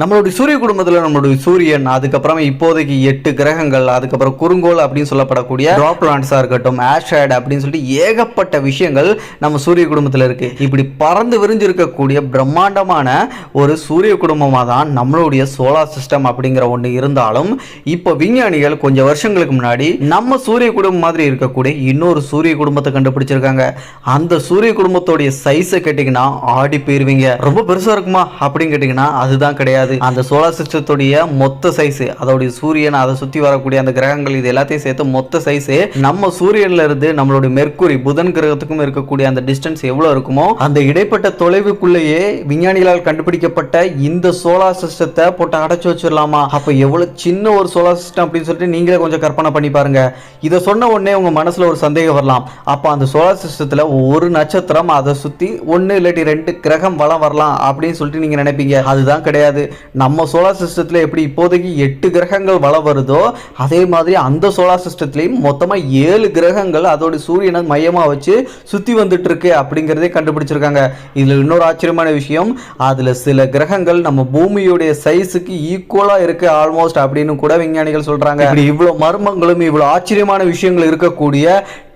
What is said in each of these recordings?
நம்மளுடைய சூரிய குடும்பத்தில் நம்மளுடைய சூரியன் அதுக்கப்புறம் இப்போதைக்கு எட்டு கிரகங்கள் அதுக்கப்புறம் குறுங்கோல் அப்படின்னு சொல்லப்படக்கூடிய ட்ராப் பிளான்ஸாக இருக்கட்டும் ஆஷேட் அப்படின்னு சொல்லிட்டு ஏகப்பட்ட விஷயங்கள் நம்ம சூரிய குடும்பத்தில் இருக்கு. இப்படி பறந்து விரிஞ்சிருக்கக்கூடிய பிரம்மாண்டமான ஒரு சூரிய குடும்பமாக தான் நம்மளுடைய சோலார் சிஸ்டம் அப்படிங்கிற ஒன்று இருந்தாலும் இப்போ விஞ்ஞானிகள் கொஞ்சம் வருஷங்களுக்கு முன்னாடி நம்ம சூரிய குடும்பம் மாதிரி இருக்கக்கூடிய இன்னொரு சூரிய குடும்பத்தை கண்டுபிடிச்சிருக்காங்க. அந்த சூரிய குடும்பத்தோடைய சைஸை கேட்டிங்கன்னா ஆடி போயிருவீங்க. ரொம்ப பெருசாக இருக்குமா அப்படின்னு கேட்டிங்கன்னா அதுதான் கிடையாது. அந்த சோலார் சிஸ்டத்துடைய மொத்த சைஸ் அதோடைய சூரியன் அதை சுற்றி வரக்கூடிய அந்த கிரகங்கள் இது எல்லாத்தையும் சேர்த்து மொத்த சைஸ் நம்ம சூரியன்ல இருந்து நம்மளுடைய மெர்க்குரி புதன் கிரகத்துக்கும் இருக்கக்கூடிய அந்த டிஸ்டன்ஸ் எவ்வளோ இருக்குமோ அந்த இடைப்பட்ட தொலைவுக்குள்ளேயே விஞ்ஞானிகளால் கண்டுபிடிக்கப்பட்ட இந்த சோலார் சிஸ்டத்தை போட்டு அடைச்சு வச்சிடலாமா? அப்போ எவ்வளோ சின்ன ஒரு சோலார் சிஸ்டம் அப்படின்னு சொல்லிட்டு நீங்களே கொஞ்சம் கற்பனை பண்ணி பாருங்க. இதை சொன்ன உடனே உங்க மனசுல ஒரு சந்தேகம் வரலாம். அப்போ அந்த சோலார் சிஸ்டத்தில் ஒரு நட்சத்திரம் அதை சுற்றி ஒன்று இல்லாட்டி ரெண்டு கிரகம் வளம் வரலாம் அப்படின்னு சொல்லிட்டு நீங்கள் நினைப்பீங்க. அதுதான் கிடையாது. நம்ம சோலார் சிஸ்டத்தில் எப்படி இப்போதைக்கு எட்டு கிரகங்கள் வளம் வருதோ அதே மாதிரி அந்த சோலார் சிஸ்டத்துலேயும் மொத்தமாக ஏழு கிரகங்கள் அதோட சூரியனை மையமாக வச்சு சுற்றி வந்துட்டு இருக்கு அப்படிங்கிறதே கண்டுபிடிச்சிருக்காங்க. இதில் இன்னொரு ஆச்சரியமான விஷயம் அதில் சில கிரகங்கள் நம்ம பூமியுடைய சைஸுக்கு ஈக்குவலாக இருக்கு ஆல்மோஸ்ட் அப்படின்னு கூட விஞ்ஞானிகள் சொல்றாங்க. இப்படி இவ்வளோ மர்மங்களும் இவ்வளோ ஆச்சரியமான விஷயங்கள் இருக்கக்கூடிய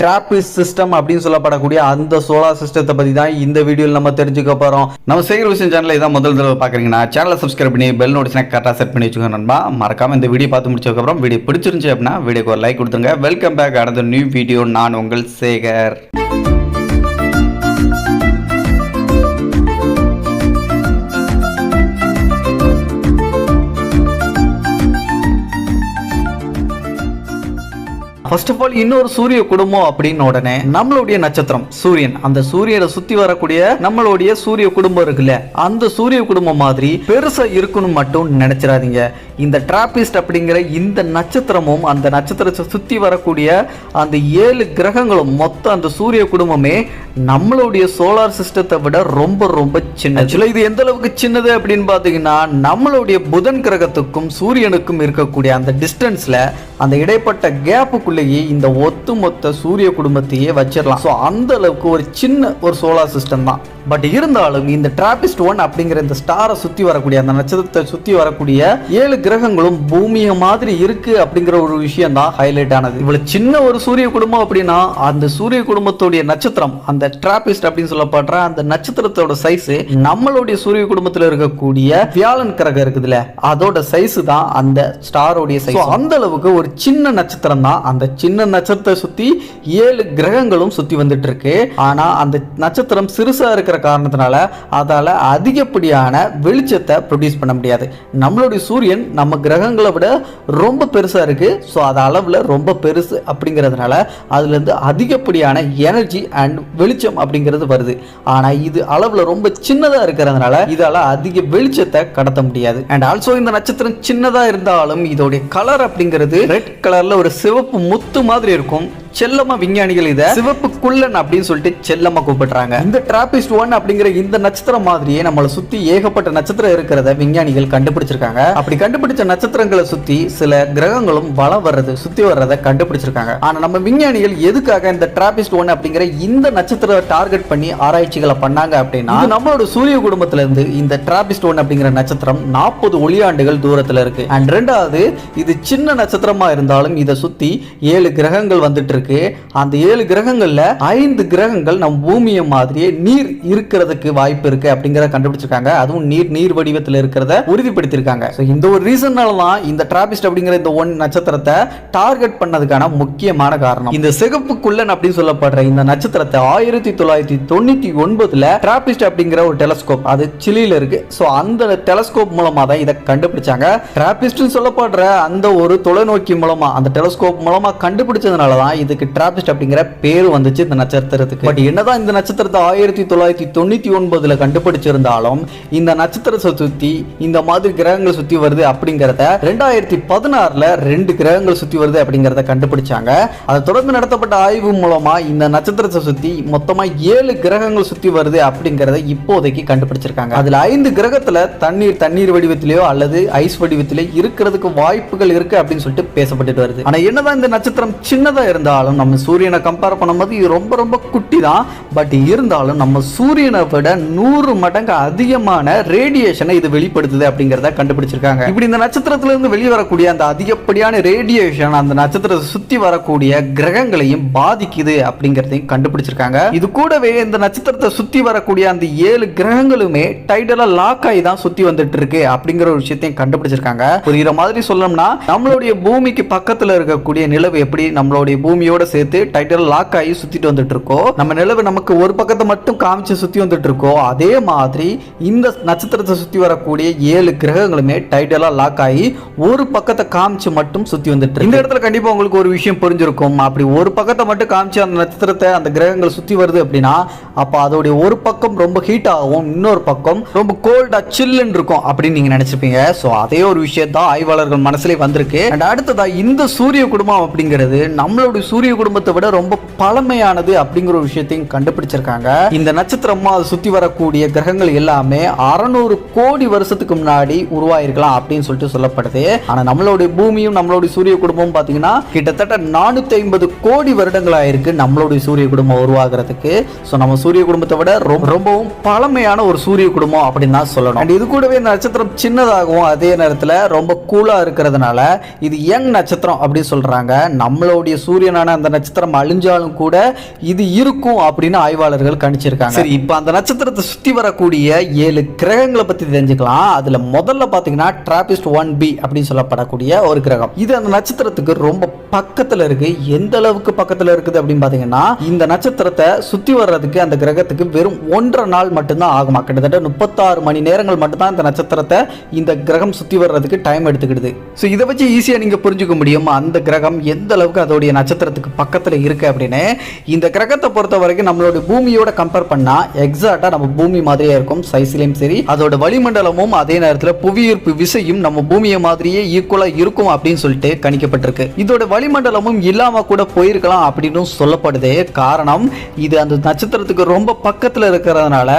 டிராபிஸ் சிஸ்டம் அப்படின்னு சொல்லப்படக்கூடிய அந்த சோலார் சிஸ்டத்தை பற்றி தான் இந்த வீடியோவில் நம்ம தெரிஞ்சுக்க போகிறோம் நம்ம சேகர் விஷயம் சேனலை இதான் முதல் தடவை பார்க்குறீங்கன்னா சேனலை சப்ஸ்கிரைப் பண்ணி பெல் நோட்டிஸ்னா கரெக்டாக செட் பண்ணி வச்சுக்கோங்க நண்பா. மறக்காம இந்த வீடியோ பார்த்து முடிச்சதுக்கப்புறம் வீடியோ பிடிச்சிருந்துச்சு அப்படின்னா வீடியோக்கு ஒரு லைக் கொடுத்துருங்க. வெல்கம் பேக் அடுத்த நியூ வீடியோ நான் உங்கள் சேகர். ஃபர்ஸ்ட் ஆஃப் ஆல் இன்னொரு சூரிய குடும்பம் அப்படின்னு உடனே நம்மளுடைய நட்சத்திரம் சூரியன். அந்த சூரியனை சுத்தி வரக்கூடிய நம்மளுடைய சூரிய குடும்பம் இருக்குல்ல அந்த சூரிய குடும்பம் மாதிரி பெருசா இருக்கணும் மட்டும் நினைச்சிடாதீங்க. இந்த டிராபிஸ்ட் அப்படிங்கிற இந்த நட்சத்திரமும் அந்த நட்சத்திரத்தை சுத்தி வரக்கூடிய அந்த ஏழு கிரகங்களும் மொத்தம் அந்த சூரிய குடும்பமே நம்மளுடைய சோலார் சிஸ்டத்தை விட ரொம்ப ரொம்ப சின்ன ஆக்சுவலா இது எந்த அளவுக்கு சின்னது அப்படின்னு பார்த்தீங்கன்னா நம்மளுடைய புதன் கிரகத்துக்கும் சூரியனுக்கும் இருக்கக்கூடிய அந்த டிஸ்டன்ஸில் அந்த இடைப்பட்ட கேப்புக்குள்ளேயே இந்த ஒத்துமொத்த சூரிய குடும்பத்தையே வச்சிடலாம். ஸோ அந்த அளவுக்கு ஒரு சின்ன ஒரு சோலார் சிஸ்டம் தான். பட் இருந்தாலும் இந்த டிராபிஸ்ட் ஒன் அப்படிங்கிற இந்த ஸ்டாரை சுற்றி வரக்கூடிய அந்த நட்சத்திரத்தை சுற்றி வரக்கூடிய ஏழு கிரகங்களும் பூமியை மாதிரி இருக்கு அப்படிங்கிற ஒரு விஷயம் தான் ஹைலைட் ஆனது. இவ்வளவு சின்ன ஒரு சூரிய குடும்பம் அப்படின்னா அந்த சூரிய குடும்பத்துடைய நட்சத்திரம் அந்த டிராபிஸ்ட் அப்படின்னு சொல்லப்படுற அந்த நட்சத்திரத்தோட சைஸ் நம்மளுடைய சூரிய குடும்பத்தில் இருக்கக்கூடிய வியாழன் கிரகம் இருக்குதுல்ல அதோட சைஸ் தான் அந்த ஸ்டாரோடைய சைஸ் அந்த அளவுக்கு ஒரு சின்ன நட்சத்திரம் தான். அந்த சின்ன நட்சத்திரத்தை சுத்தி ஏழு கிரகங்களும் சுத்தி வந்துட்டு இருக்கு ஆனா அந்த நட்சத்திரம் சிறுசா இருக்கிற காரணத்தினால அதால அதிகப்படியான வெளிச்சத்தை ப்ரொடியூஸ் பண்ண முடியாது. நம்மளுடைய சூரியன் நம்ம கிரகங்களை விட ரொம்ப பெருசா இருக்கு. ஸோ அது அளவுல ரொம்ப பெருசு அப்படிங்கிறதுனால அதுல இருந்து அதிகப்படியான எனர்ஜி அண்ட் வெளிச்சம் அப்படிங்கிறது வருது. ஆனா இது அளவுல ரொம்ப சின்னதா இருக்கிறதுனால இதால அதிக வெளிச்சத்தை கடத்த முடியாது. அண்ட் ஆல்சோ இந்த நட்சத்திரம் சின்னதா இருந்தாலும் இதோடைய கலர் அப்படிங்கிறது ரெட் கலர்ல ஒரு சிவப்பு முத்து மாதிரி இருக்கும். செல்லமா விஞ்ஞானிகள் இதை சிவப்பு குள்ளன் அப்படின்னு சொல்லிட்டு செல்லமா கூப்பிடுறாங்க. இந்த டிராபிஸ்ட் ஒன் அப்படிங்கிற இந்த நட்சத்திரம் மாதிரியே நம்மளை சுத்தி ஏகப்பட்ட நட்சத்திரம் இருக்கிறத விஞ்ஞானிகள் கண்டுபிடிச்சிருக்காங்க. அப்படி கண்டுபிடிச்ச நட்சத்திரங்களை சுத்தி சில கிரகங்களும் வளம் வர்றது சுத்தி வர்றதை கண்டுபிடிச்சிருக்காங்க. ஆனா நம்ம விஞ்ஞானிகள் எதுக்காக இந்த டிராபிஸ்ட் ஒன் அப்படிங்கிற இந்த நட்சத்திரத்தை டார்கெட் பண்ணி ஆராய்ச்சிகளை பண்ணாங்க அப்படின்னா நம்மளோட சூரிய குடும்பத்துல இருந்து இந்த டிராபிஸ்ட் ஒன் அப்படிங்கிற நட்சத்திரம் நாற்பது ஒளியாண்டுகள் தூரத்துல இருக்கு. அண்ட் ரெண்டாவது இது சின்ன நட்சத்திரமா இருந்தாலும் இதை சுத்தி ஏழு கிரகங்கள் வந்துட்டு இருக்கு. அந்த ஏழு கிரகங்களில் ஐந்து கிரகங்கள் நம் பூமியை மாதிரியே நீர் இருக்கிறதுக்கு வாய்ப்பு இருக்கு அப்படிங்கிறத கண்டுபிடிச்சிருக்காங்க. அதுவும் நீர் நீர் வடிவத்தில் இருக்கிறத உறுதிப்படுத்தியிருக்காங்க. ஸோ இந்த ஒரு ரீசன்னால தான் இந்த டிராபிஸ்ட் அப்படிங்கிற இந்த ஒன் நட்சத்திரத்தை டார்கெட் பண்ணதுக்கான முக்கியமான காரணம். இந்த சிகப்புக்குள்ளன் அப்படின்னு சொல்லப்படுற இந்த நட்சத்திரத்தை ஆயிரத்தி தொள்ளாயிரத்தி தொண்ணூத்தி ஒன்பதுல டிராபிஸ்ட் அப்படிங்கிற ஒரு டெலஸ்கோப் அது சிலியில இருக்கு. ஸோ அந்த டெலஸ்கோப் மூலமா தான் இதை கண்டுபிடிச்சாங்க. டிராபிஸ்ட் சொல்லப்படுற அந்த ஒரு தொலைநோக்கி மூலமா அந்த டெலஸ்கோப் மூலமா கண்டுபிடிச்சதுனால தான் இதுக்கு டிராபிஸ்ட் அப்படிங்கிற பேர் வந்துச்சு இந்த நட்சத்திரத்துக்கு. பட் என்னதான் இந்த நட்சத்திரத்தை ஆயிரத்தி தொள்ளாயிரத்தி தொண்ணூத்தி ஒன்பதுல கண்டுபிடிச்சிருந்தாலும் இந்த நட்சத்திரத்தை சுத்தி இந்த மாதிரி கிரகங்கள் சுத்தி வருது அப்படிங்கறத ரெண்டாயிரத்தி பதினாறுல ரெண்டு கிரகங்கள் சுத்தி வருது அப்படிங்கறத கண்டுபிடிச்சாங்க. அதை தொடர்ந்து நடத்தப்பட்ட ஆய்வு மூலமா இந்த நட்சத்திரத்தை சுத்தி மொத்தமா ஏழு கிரகங்கள் சுத்தி வருது அப்படிங்கறத இப்போதைக்கு கண்டுபிடிச்சிருக்காங்க. அதுல ஐந்து கிரகத்துல தண்ணீர் தண்ணீர் வடிவத்திலேயோ அல்லது ஐஸ் வடிவத்திலேயோ இருக்கிறதுக்கு வாய்ப்புகள் இருக்கு அப்படின்னு சொல்லிட்டு பேசப்பட்டுட்டு வருது. ஆனா என்னதான் இந்த நட்சத்திரம் சின்னதா இருந்தாலும் இருந்தாலும் நம்ம சூரியனை கம்பேர் பண்ணும்போது இது ரொம்ப ரொம்ப குட்டி தான் பட் இருந்தாலும் நம்ம சூரியனை விட நூறு மடங்கு அதிகமான ரேடியேஷனை இது வெளிப்படுத்துது அப்படிங்கிறத கண்டுபிடிச்சிருக்காங்க. இப்படி இந்த நட்சத்திரத்திலிருந்து வெளியே வரக்கூடிய அந்த அதிகப்படியான ரேடியேஷன் அந்த நட்சத்திரத்தை சுற்றி வரக்கூடிய கிரகங்களையும் பாதிக்குது அப்படிங்கிறதையும் கண்டுபிடிச்சிருக்காங்க. இது கூடவே இந்த நட்சத்திரத்தை சுற்றி வரக்கூடிய அந்த ஏழு கிரகங்களுமே டைடலா லாக் ஆகி தான் சுற்றி வந்துட்டு இருக்கு அப்படிங்கிற ஒரு விஷயத்தையும் கண்டுபிடிச்சிருக்காங்க. புரியுற மாதிரி சொல்லணும்னா நம்மளுடைய பூமிக்கு பக்கத்தில் இருக்கக்கூடிய நிலவு எப்படி? நம்மளுடைய பூமியோ பூமியோட சேர்த்து டைட்டில் லாக் ஆகி சுத்திட்டு வந்துட்டு இருக்கோம் நம்ம நிலவு நமக்கு ஒரு பக்கத்தை மட்டும் காமிச்சு சுத்தி வந்துட்டு இருக்கோம் அதே மாதிரி இந்த நட்சத்திரத்தை சுத்தி வரக்கூடிய ஏழு கிரகங்களுமே டைட்டலா லாக் ஆகி ஒரு பக்கத்தை காமிச்சு மட்டும் சுத்தி வந்துட்டு இந்த இடத்துல கண்டிப்பா உங்களுக்கு ஒரு விஷயம் புரிஞ்சிருக்கும். அப்படி ஒரு பக்கத்தை மட்டும் காமிச்சு அந்த நட்சத்திரத்தை அந்த கிரகங்கள் சுத்தி வருது அப்படின்னா அப்ப அதோடைய ஒரு பக்கம் ரொம்ப ஹீட் ஆகும் இன்னொரு பக்கம் ரொம்ப கோல்டா சில்லுன்னு இருக்கும் அப்படின்னு நீங்க நினைச்சிருப்பீங்க. ஸோ அதே ஒரு விஷயம் தான் ஆய்வாளர்கள் மனசுல வந்திருக்கு. அண்ட் அடுத்ததா இந்த சூரிய குடும்பம் அப்படிங்கிறது நம்மளுடைய சூரிய குடும்பத்தை விட ரொம்ப பழமையானது அப்படிங்கிற ஒரு விஷயத்தையும் கண்டுபிடிச்சிருக்காங்க. இந்த நட்சத்திரமா சுத்தி வரக்கூடிய கிரகங்கள் எல்லாமே அறநூறு கோடி வருஷத்துக்கு முன்னாடி உருவாயிருக்கலாம் அப்படின்னு சொல்லிட்டு சொல்லப்படுது. ஆனா நம்மளுடைய பூமியும் நம்மளுடைய சூரிய குடும்பம் பாத்தீங்கன்னா கிட்டத்தட்ட நானூத்தி ஐம்பது கோடி வருடங்கள் ஆயிருக்கு நம்மளுடைய சூரிய குடும்பம் உருவாகிறதுக்கு. ஸோ நம்ம சூரிய குடும்பத்தை விட ரொம்ப ரொம்பவும் பழமையான ஒரு சூரிய குடும்பம் அப்படின்னு தான் சொல்லணும். அண்ட் இது கூடவே இந்த நட்சத்திரம் சின்னதாகவும் அதே நேரத்தில் ரொம்ப கூலா இருக்கிறதுனால இது யங் நட்சத்திரம் அப்படின்னு சொல்றாங்க. நம்மளுடைய சூரியனான அந்த நட்சத்திரம் அழிஞ்சாலும் கூட இது இருக்கும் அப்படின்னு ஆய்வாளர்கள் கணிச்சிருக்காங்க. சரி இப்போ அந்த நட்சத்திரத்தை சுத்தி வரக்கூடிய ஏழு கிரகங்களை பத்தி தெரிஞ்சுக்கலாம். அதுல முதல்ல பாத்தீங்கன்னா டிராபிஸ்ட் ஒன் பி அப்படின்னு சொல்லப்படக்கூடிய ஒரு கிரகம். இது அந்த நட்சத்திரத்துக்கு ரொம்ப பக்கத்துல இருக்கு. எந்த அளவுக்கு பக்கத்துல இருக்குது அப்படின்னு பாத்தீங்கன்னா இந்த நட்சத்திரத்தை சுத்தி வர்றதுக்கு அந்த கிரகத்துக்கு வெறும் ஒன்றரை நாள் மட்டும்தான் ஆகுமா? கிட்டத்தட்ட முப்பத்தாறு மணி நேரங்கள் மட்டும்தான் இந்த நட்சத்திரத்தை இந்த கிரகம் சுத்தி வர்றதுக்கு டைம் எடுத்துக்கிடுது. ஸோ இதை வச்சு ஈஸியா நீங்க புரிஞ்சுக்க முடியும். அந்த கிரகம் எந்த அளவுக்கு அதோடைய கிரகத்துக்கு பக்கத்துல இருக்கு அப்படின்னு இந்த கிரகத்தை பொறுத்த வரைக்கும் நம்மளோட பூமியோட கம்பேர் பண்ணா எக்ஸாக்டாக நம்ம பூமி மாதிரியே இருக்கும் சைஸ்லேயும் சரி. அதோட வளிமண்டலமும் அதே நேரத்தில் புவியீர்ப்பு விசையும் நம்ம பூமியை மாதிரியே ஈக்குவலா இருக்கும் அப்படின்னு சொல்லிட்டு கணிக்கப்பட்டிருக்கு. இதோட வளிமண்டலமும் இல்லாம கூட போயிருக்கலாம் அப்படின்னு சொல்லப்படுது காரணம் இது அந்த நட்சத்திரத்துக்கு ரொம்ப பக்கத்துல இருக்கிறதுனால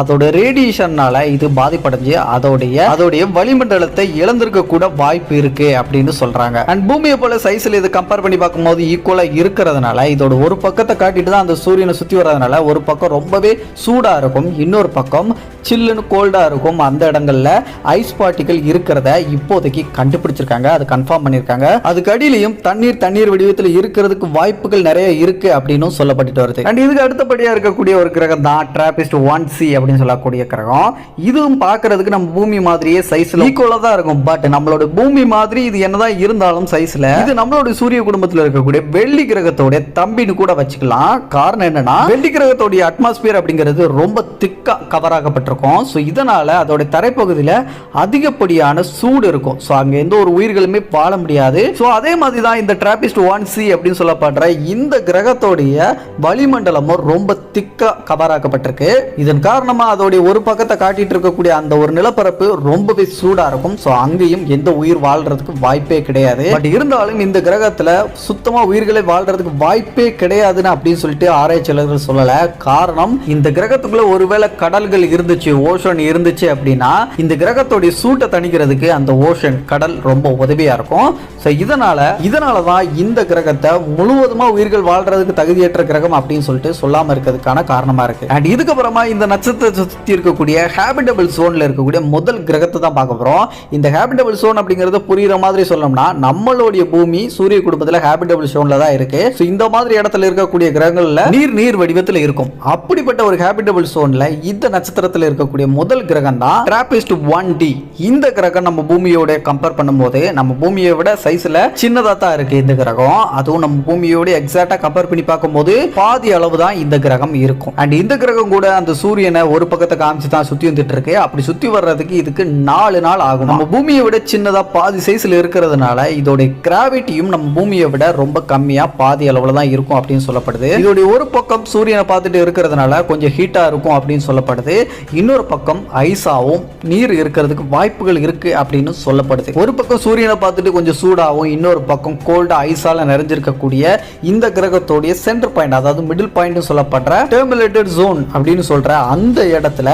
அதோட ரேடியேஷன்னால இது பாதிப்படைஞ்சு அதோடைய அதோடைய வளிமண்டலத்தை இழந்திருக்க கூட வாய்ப்பு இருக்கு அப்படின்னு சொல்றாங்க. அண்ட் பூமியை போல சைஸ்ல இது கம்பேர் பண்ணி பார்க்கும்போது ஈக்குவலா இருக்கிறதுனால இதோட ஒரு பக்கத்தை காட்டிட்டு தான் அந்த சூரியனை சுத்தி வர்றதுனால ஒரு பக்கம் ரொம்பவே சூடா இருக்கும் இன்னொரு பக்கம் சில்லுன்னு கோல்டா இருக்கும் அந்த இடங்கள்ல ஐஸ் பார்ட்டிகள் இருக்கிறத இப்போதைக்கு கண்டுபிடிச்சிருக்காங்க அது கன்ஃபார்ம் பண்ணிருக்காங்க அதுக்கு அடியிலையும் தண்ணீர் தண்ணீர் வடிவத்தில் இருக்கிறதுக்கு வாய்ப்புகள் நிறைய இருக்கு அப்படின்னு சொல்லப்பட்டு வருது. அண்ட் இதுக்கு அடுத்தபடியா இருக்கக்கூடிய ஒரு கிரகம் தான் டிராபிஸ்ட் ஒன் சி அப்படின்னு சொல்லக்கூடிய கிரகம். இதுவும் பார்க்கிறதுக்கு நம்ம பூமி மாதிரியே சைஸ்ல ஈக்குவலா தான் இருக்கும். பட் நம்மளோட பூமி மாதிரி இது என்னதான் இருந்தாலும் சைஸ்ல இது நம்மளோட சூரிய குடும்பத்தில் இருக்கக்கூடிய வெளி வெள்ளி கிரகத்தோட தம்பின்னு கூட வச்சுக்கலாம். காரணம் என்னன்னா வெள்ளி கிரகத்தோடைய அட்மாஸ்பியர் அப்படிங்கிறது ரொம்ப திக்கா கவர் ஆகப்பட்டிருக்கும். ஸோ இதனால அதோட தரைப்பகுதியில் அதிகப்படியான சூடு இருக்கும். ஸோ அங்கே எந்த ஒரு உயிர்களுமே வாழ முடியாது. ஸோ அதே மாதிரி தான் இந்த டிராபிஸ்ட் ஒன் சி அப்படின்னு சொல்லப்படுற இந்த கிரகத்தோடைய வளிமண்டலமும் ரொம்ப திக்கா கவர் ஆக்கப்பட்டிருக்கு. இதன் காரணமாக அதோடைய ஒரு பக்கத்தை காட்டிட்டு இருக்கக்கூடிய அந்த ஒரு நிலப்பரப்பு ரொம்பவே சூடா இருக்கும். ஸோ அங்கேயும் எந்த உயிர் வாழ்றதுக்கு வாய்ப்பே கிடையாது. பட் இருந்தாலும் இந்த கிரகத்தில் சுத்தமாக உயிர்களை வாழ்றதுக்கு வாய்ப்பே கிடையாதுன்னு அப்படின்னு சொல்லிட்டு ஆராய்ச்சியாளர்கள் சொல்லல. காரணம் இந்த கிரகத்துக்குள்ள ஒருவேளை கடல்கள் இருந்துச்சு ஓஷன் இருந்துச்சு அப்படின்னா இந்த கிரகத்தோடைய சூட்டை தணிக்கிறதுக்கு அந்த ஓஷன் கடல் ரொம்ப உதவியா இருக்கும். ஸோ இதனால இதனால தான் இந்த கிரகத்தை முழுவதுமா உயிர்கள் வாழ்றதுக்கு தகுதியற்ற கிரகம் அப்படின்னு சொல்லிட்டு சொல்லாம இருக்கிறதுக்கான காரணமா இருக்கு. அண்ட் இதுக்கப்புறமா இந்த நட்சத்திரத்தை சுற்றி இருக்கக்கூடிய ஹேபிட்டபிள் ஜோன்ல இருக்கக்கூடிய முதல் கிரகத்தை தான் பார்க்க போறோம். இந்த ஹேபிட்டபிள் சோன் அப்படிங்கிறது புரியுற மாதிரி சொல்லணும்னா நம்மளுடைய பூமி சூரிய குடும்பத்தில் ஹேபிட்டபிள் ஜோன்ல தான் இருக்கு. ஸோ இந்த மாதிரி இடத்துல இருக்கக்கூடிய கிரகங்கள்ல நீர் நீர் வடிவத்தில் இருக்கும். அப்படிப்பட்ட ஒரு ஹேபிட்டபிள் சோன்ல இந்த நட்சத்திரத்தில் இருக்கக்கூடிய முதல் கிரகம் தான் டிராபிஸ்ட் ஒன் டி இந்த கிரகம் நம்ம பூமியோட கம்பேர் பண்ணும்போது நம்ம பூமியை விட சைஸ்ல சின்னதா தான் இருக்கு இந்த கிரகம். அதுவும் நம்ம பூமியோட எக்ஸாக்டா கம்பேர் பண்ணி பார்க்கும்போது பாதி அளவு தான் இந்த கிரகம் இருக்கும். அண்ட் இந்த கிரகம் கூட அந்த சூரியனை ஒரு பக்கத்தை காமிச்சு தான் சுத்தி வந்துட்டு இருக்கு. அப்படி சுத்தி வர்றதுக்கு இதுக்கு நாலு நாள் ஆகும். நம்ம பூமியை விட சின்னதா பாதி சைஸ்ல இருக்கிறதுனால இதோட கிராவிட்டியும் நம்ம பூமியை விட ரொம்ப கம்மியா பாதி அளவுல தான் இருக்கும் அப்படின்னு சொல்லப்படுது. இதோடைய ஒரு பக்கம் சூரியனை பார்த்துட்டு இருக்கிறதுனால கொஞ்சம் ஹீட்டா இருக்கும் அப்படின்னு சொல்லப்படுது. இன்னொரு பக்கம் ஐஸாவும் நீர் இருக்கிறதுக்கு வாய்ப்புகள் இருக்கு அப்படின்னு சொல்லப்படுது. ஒரு பக்கம் சூரியனை பார்த்துட்டு கொஞ்சம் சூடாகவும் இன்னொரு பக்கம் கோல்டா ஐஸால நிறைஞ்சிருக்கக்கூடிய இந்த கிரகத்துடைய சென்டர் பாயிண்ட் அதாவது மிடில் பாயிண்ட் சொல்லப்படுற டெர்மிலேட்டட் ஜோன் அப்படின்னு சொல்ற அந்த இடத்துல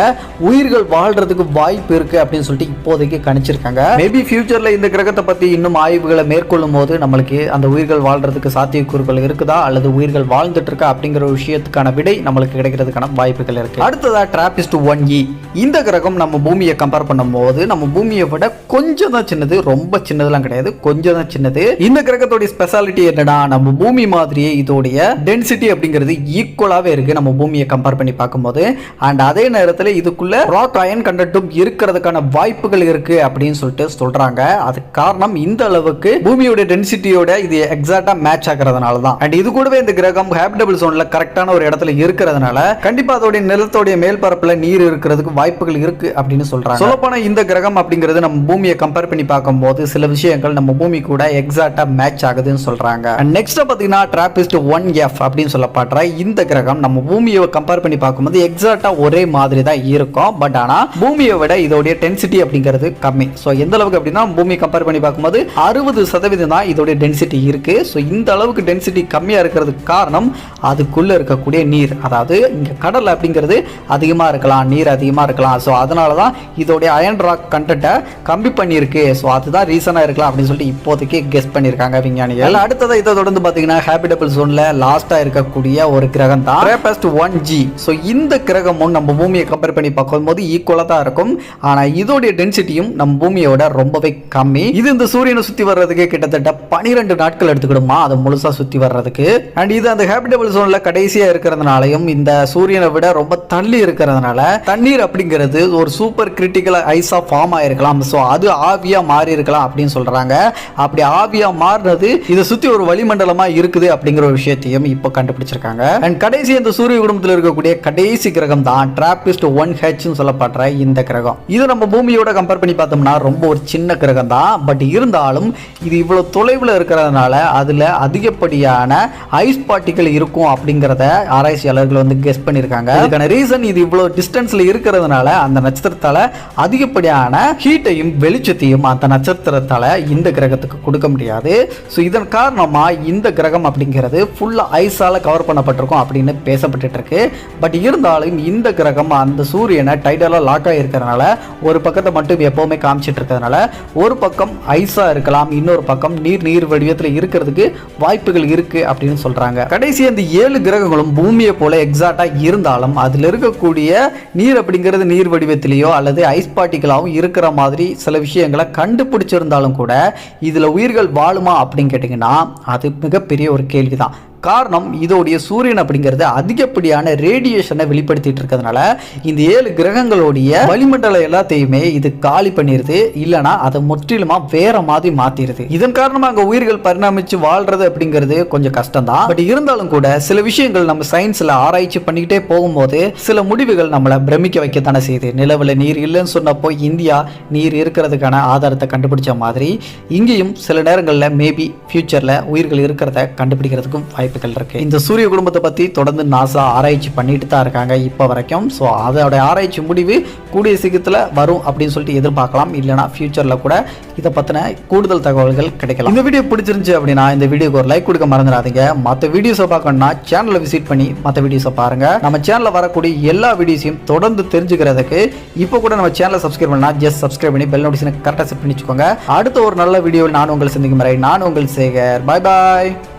உயிர்கள் வாழ்றதுக்கு வாய்ப்பு இருக்கு அப்படின்னு சொல்லிட்டு இப்போதைக்கு கணிச்சிருக்காங்க. மேபி ஃபியூச்சர்ல இந்த கிரகத்தை பத்தி இன்னும் ஆய்வுகளை மேற்கொள்ளும் போது நம்மளுக்கு அந்த உயிர்கள் வாழ்றதுக்கு சாத்தியம் சாத்தியக்கூறுகள் இருக்குதா? அல்லது உயிர்கள் வாழ்ந்துட்டு இருக்கா அப்படிங்கிற ஒரு விஷயத்துக்கான விடை நம்மளுக்கு கிடைக்கிறதுக்கான வாய்ப்புகள் இருக்கு. அடுத்ததா டிராபிஸ்ட் ஒன் இ இந்த கிரகம் நம்ம பூமியை கம்பேர் பண்ணும்போது நம்ம பூமியை விட கொஞ்சம் தான் சின்னது ரொம்ப சின்னதெல்லாம் கிடையாது. கொஞ்சம் தான் சின்னது. இந்த கிரகத்தோட ஸ்பெஷாலிட்டி என்னன்னா நம்ம பூமி மாதிரியே இதோடைய டென்சிட்டி அப்படிங்கிறது ஈக்குவலாகவே இருக்கு நம்ம பூமியை கம்பேர் பண்ணி பார்க்கும்போது. அண்ட் அதே நேரத்தில் இதுக்குள்ள ராக் அயன் கண்டட்டும் இருக்கிறதுக்கான வாய்ப்புகள் இருக்கு அப்படின்னு சொல்லிட்டு சொல்றாங்க. அது காரணம் இந்த அளவுக்கு பூமியோட டென்சிட்டியோட இது எக்ஸாக்டா மேட்ச் இருக்கிறதுனால தான் அண்ட் இது கூடவே இந்த கிரகம் ஹேபிடபிள் சோன்ல கரெக்டான ஒரு இடத்துல இருக்கிறதுனால கண்டிப்பா அதோடைய நிலத்தோடைய மேல்பரப்புல நீர் இருக்கிறதுக்கு வாய்ப்புகள் இருக்கு அப்படின்னு சொல்றாங்க. சொல்லப்போனா இந்த கிரகம் அப்படிங்கிறது நம்ம பூமியை கம்பேர் பண்ணி பார்க்கும்போது சில விஷயங்கள் நம்ம பூமி கூட எக்ஸாக்டா மேட்ச் ஆகுதுன்னு சொல்றாங்க. நெக்ஸ்ட் பாத்தீங்கன்னா டிராபிஸ்ட் ஒன் எஃப் அப்படின்னு சொல்லப்படுற இந்த கிரகம் நம்ம பூமியை கம்பேர் பண்ணி பார்க்கும்போது எக்ஸாக்டா ஒரே மாதிரி தான் இருக்கும். பட் ஆனா பூமியை விட இதோடைய டென்சிட்டி அப்படிங்கிறது கம்மி. ஸோ எந்த அளவுக்கு அப்படின்னா பூமி கம்பேர் பண்ணி பார்க்கும்போது அறுபது சதவீதம் தான் இதோடைய டென்சிட்டி இருக்கு. ஸோ இந்த அளவுக்கு டென்சிட்டி கம்மியா இருக்கிறதுக்கு காரணம் அதுக்குள்ள இருக்கக்கூடிய நீர். அதாவது இங்க கடல் அப்படிங்கிறது அதிகமா இருக்கலாம் நீர் அதிகமா இருக்கலாம். ஸோ அதனால தான் இதோடைய அயன் ராக் கண்டென்ட்டை கம்மி பண்ணியிருக்கு. ஸோ அதுதான் ரீசனா இருக்கலாம் அப்படின்னு சொல்லிட்டு இப்போதைக்கு கெஸ் பண்ணியிருக்காங்க விஞ்ஞானிகள். அடுத்தது இதை தொடர்ந்து பார்த்தீங்கன்னா ஹேபிடபிள் ஜோன்ல லாஸ்டா இருக்கக்கூடிய ஒரு கிரகம் தான் ரேபஸ்ட் ஒன் ஜி ஸோ இந்த கிரகமும் நம்ம பூமியை கம்பேர் பண்ணி பார்க்கும்போது ஈக்குவலாக தான் இருக்கும். ஆனால் இதோடைய டென்சிட்டியும் நம்ம பூமியோட ரொம்பவே கம்மி. இது இந்த சூரியனை சுற்றி வர்றதுக்கு கிட்டத்தட்ட பனிரெண்டு நாட்கள் எடுத்துக்கிடுமா? அதை முழுசாக சுற்றி வர்றதுக்கு. அண்ட் இது அந்த ஹேபிட்டபிள் ஜோனில் கடைசியாக இருக்கிறதுனாலையும் இந்த சூரியனை விட ரொம்ப தள்ளி இருக்கிறதுனால தண்ணீர் அப்படிங்கிறது ஒரு சூப்பர் கிரிட்டிக்கல் ஐஸாக ஃபார்ம் ஆகிருக்கலாம் ஸோ அது ஆவியாக மாறி இருக்கலாம் அப்படின்னு சொல்கிறாங்க அப்படி ஆவியாக மாறுறது இதை சுற்றி ஒரு வளிமண்டலமாக இருக்குது அப்படிங்கிற ஒரு விஷயத்தையும் இப்போ கண்டுபிடிச்சிருக்காங்க. அண்ட் கடைசி இந்த சூரிய குடும்பத்தில் இருக்கக்கூடிய கடைசி கிரகம் தான் டிராபிஸ்ட் ஒன் ஹெச்னு சொல்லப்படுற இந்த கிரகம். இது நம்ம பூமியோட கம்பேர் பண்ணி பார்த்தோம்னா ரொம்ப ஒரு சின்ன கிரகம் தான். பட் இருந்தாலும் இது இவ்வளோ தொலைவில் இருக்கிறதுனால அதில் அதிக அதிகப்படியான ஐஸ் பார்ட்டிகள் இருக்கும் அப்படிங்கிறத ஆராய்ச்சியாளர்கள் வந்து கெஸ் பண்ணியிருக்காங்க. அதுக்கான ரீசன் இது இவ்வளவு டிஸ்டன்ஸ்ல இருக்கிறதுனால அந்த நட்சத்திரத்தால அதிகப்படியான ஹீட்டையும் வெளிச்சத்தையும் அந்த நட்சத்திரத்தால இந்த கிரகத்துக்கு கொடுக்க முடியாது. ஸோ இதன் காரணமா இந்த கிரகம் அப்படிங்கிறது ஃபுல்லா ஐஸால கவர் பண்ணப்பட்டிருக்கும் அப்படின்னு பேசப்பட்டுட்டு இருக்கு பட் இருந்தாலும் இந்த கிரகம் அந்த சூரியனை டைடலாக லாக் ஆகிருக்கிறதுனால ஒரு பக்கத்தை மட்டும் எப்போவுமே காமிச்சிட்டு இருக்கிறதுனால ஒரு பக்கம் ஐஸாக இருக்கலாம் இன்னொரு பக்கம் நீர் நீர் வடிவத்தில் இருக்கிறதுக்கு வாய்ப்புகள் இருக்கு அப்படின்னு சொல்றாங்க. கடைசி அந்த ஏழு கிரகங்களும் பூமியை போல எக்ஸாக்டா இருந்தாலும் அதில் இருக்கக்கூடிய நீர் அப்படிங்கிறது நீர் வடிவத்திலேயோ அல்லது ஐஸ் பார்ட்டிகளாகவும் இருக்கிற மாதிரி சில விஷயங்களை கண்டுபிடிச்சிருந்தாலும் கூட இதில் உயிர்கள் வாழுமா அப்படின்னு கேட்டிங்கன்னா அது மிகப்பெரிய ஒரு கேள்விதான். காரணம் இதோடைய சூரியன் அப்படிங்கிறது அதிகப்படியான ரேடியேஷனை வெளிப்படுத்திட்டு இருக்கிறதுனால இந்த ஏழு கிரகங்களுடைய வளிமண்டலம் எல்லாத்தையுமே இது காலி பண்ணிடுது இல்லைனா அதை முற்றிலுமா வேற மாதிரி மாத்திருது. இதன் காரணமா அங்க உயிர்கள் பரிணாமிச்சு வாழ்றது அப்படிங்கிறது கொஞ்சம் கஷ்டம் தான் பட் இருந்தாலும் கூட சில விஷயங்கள் நம்ம சயின்ஸ்ல ஆராய்ச்சி பண்ணிக்கிட்டே போகும்போது சில முடிவுகள் நம்மளை பிரமிக்க வைக்கத்தானே செய்யுது. நிலவில் நீர் இல்லைன்னு சொன்னப்போ இந்தியா நீர் இருக்கிறதுக்கான ஆதாரத்தை கண்டுபிடிச்ச மாதிரி இங்கேயும் சில நேரங்களில் மேபி ஃபியூச்சரில் உயிர்கள் இருக்கிறத கண்டுபிடிக்கிறதுக்கும் வாய்ப்புகள் இருக்குது இந்த சூரிய குடும்பத்தை பற்றி தொடர்ந்து நாசா ஆராய்ச்சி பண்ணிட்டு தான் இருக்காங்க இப்போ வரைக்கும். ஸோ அதோட ஆராய்ச்சி முடிவு கூடிய சீக்கிரத்தில் வரும் அப்படின்னு சொல்லிட்டு எதிர்பார்க்கலாம். இல்லைனா ஃபியூச்சரில் கூட இதை பற்றின கூடுதல் தகவல்கள் கிடைக்கலாம். இந்த வீடியோ பிடிச்சிருந்துச்சு அப்படின்னா இந்த வீடியோக்கு ஒரு லைக் கொடுக்க மறந்துடாதீங்க. மற்ற வீடியோஸை பார்க்கணும்னா சேனலை விசிட் பண்ணி மற்ற வீடியோஸை பாருங்கள் நம்ம சேனலில் வரக்கூடிய எல்லா வீடியோஸையும் தொடர்ந்து தெரிஞ்சுக்கிறதுக்கு இப்போ கூட நம்ம சேனலை சப்ஸ்கிரைப் பண்ணால் ஜஸ்ட் சப்ஸ்கிரைப் பண்ணி பெல் நோட்டிஃபிகேஷன் கரெக்டாக செட் பண்ணி வச்சுக்கோங்க அடுத்த ஒரு நல்ல வீடியோவில் நான் உங்களை சந்திக்கும் வரை நான் உங்கள் சேகர். பாய் பாய்